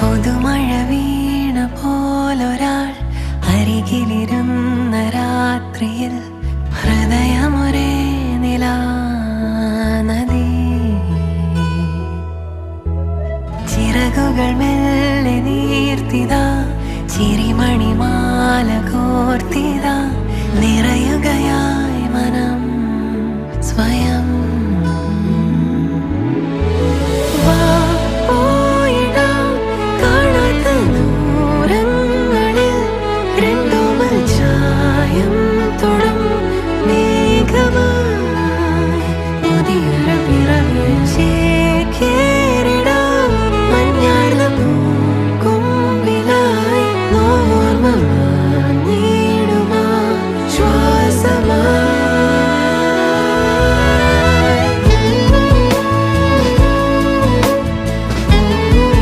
പുതുമഴ വീണ പോലൊരാൾ അരികിലിരുന്ന രാത്രിയിൽ ഹൃദയമൊരേ നിലാനദി ചിറകുകൾ മെല്ലെ നീർത്തിതാ